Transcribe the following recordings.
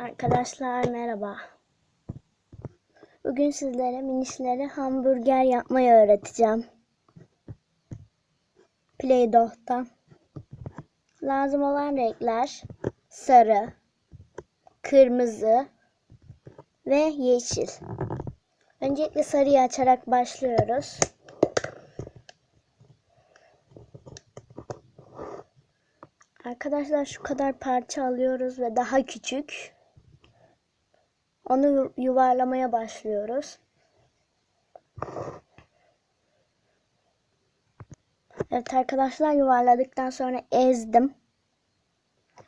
Arkadaşlar merhaba. Bugün sizlere minişlere hamburger yapmayı öğreteceğim. Play-Doh'tan. Lazım olan renkler sarı, kırmızı ve yeşil. Öncelikle sarıyı açarak başlıyoruz. Arkadaşlar şu kadar parça alıyoruz ve daha küçük. Onu yu- yuvarlamaya başlıyoruz. Evet arkadaşlar yuvarladıktan sonra ezdim.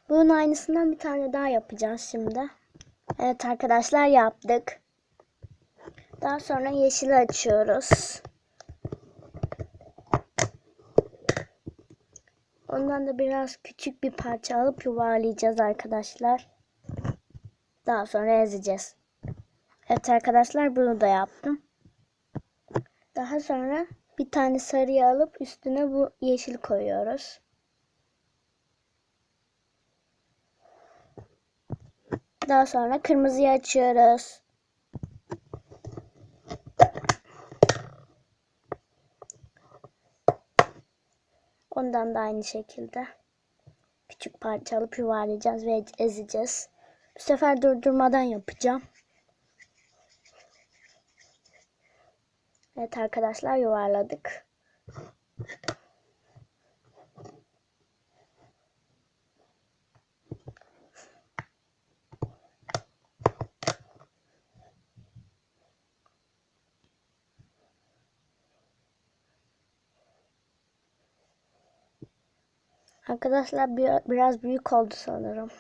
Bunun aynısından bir tane daha yapacağız şimdi. Evet arkadaşlar yaptık. Daha sonra yeşili açıyoruz. Ondan da biraz küçük bir parça alıp yuvarlayacağız arkadaşlar. Daha sonra ezeceğiz. Evet arkadaşlar bunu da yaptım. Daha sonra bir tane sarıyı alıp üstüne bu yeşil koyuyoruz. Daha sonra kırmızıyı açıyoruz. Ondan da aynı şekilde küçük parça alıp yuvarlayacağız ve ezeceğiz. Bu sefer durdurmadan yapacağım. Evet arkadaşlar yuvarladık. Arkadaşlar bir- biraz büyük oldu sanırım.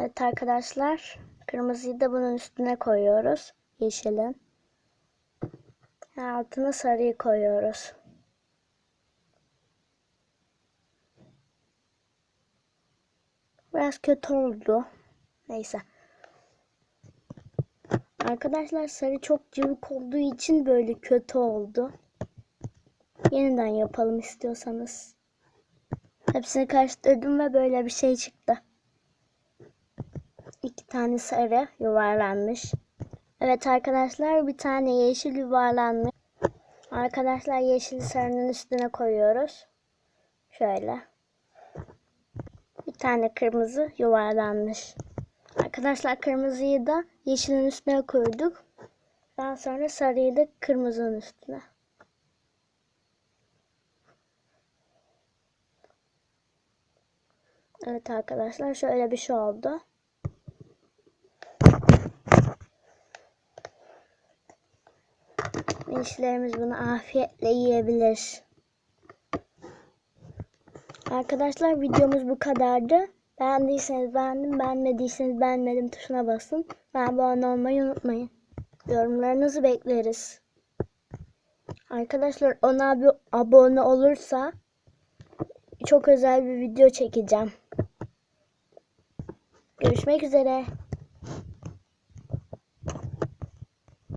Evet arkadaşlar kırmızıyı da bunun üstüne koyuyoruz. Yeşilin. Altına sarıyı koyuyoruz. Biraz kötü oldu. Neyse. Arkadaşlar sarı çok cıvık olduğu için böyle kötü oldu. Yeniden yapalım istiyorsanız. Hepsini karıştırdım ve böyle bir şey çıktı. İki tane sarı yuvarlanmış. Evet arkadaşlar bir tane yeşil yuvarlanmış. Arkadaşlar yeşil sarının üstüne koyuyoruz. Şöyle. Bir tane kırmızı yuvarlanmış. Arkadaşlar kırmızıyı da yeşilin üstüne koyduk. Daha sonra sarıyı da kırmızının üstüne. Evet arkadaşlar şöyle bir şey oldu. İşlerimiz bunu afiyetle yiyebilir. Arkadaşlar videomuz bu kadardı. Beğendiyseniz beğendim, beğenmediyseniz beğenmedim tuşuna basın. Ve abone olmayı unutmayın. Yorumlarınızı bekleriz. Arkadaşlar ona abi abone olursa çok özel bir video çekeceğim. Görüşmek üzere.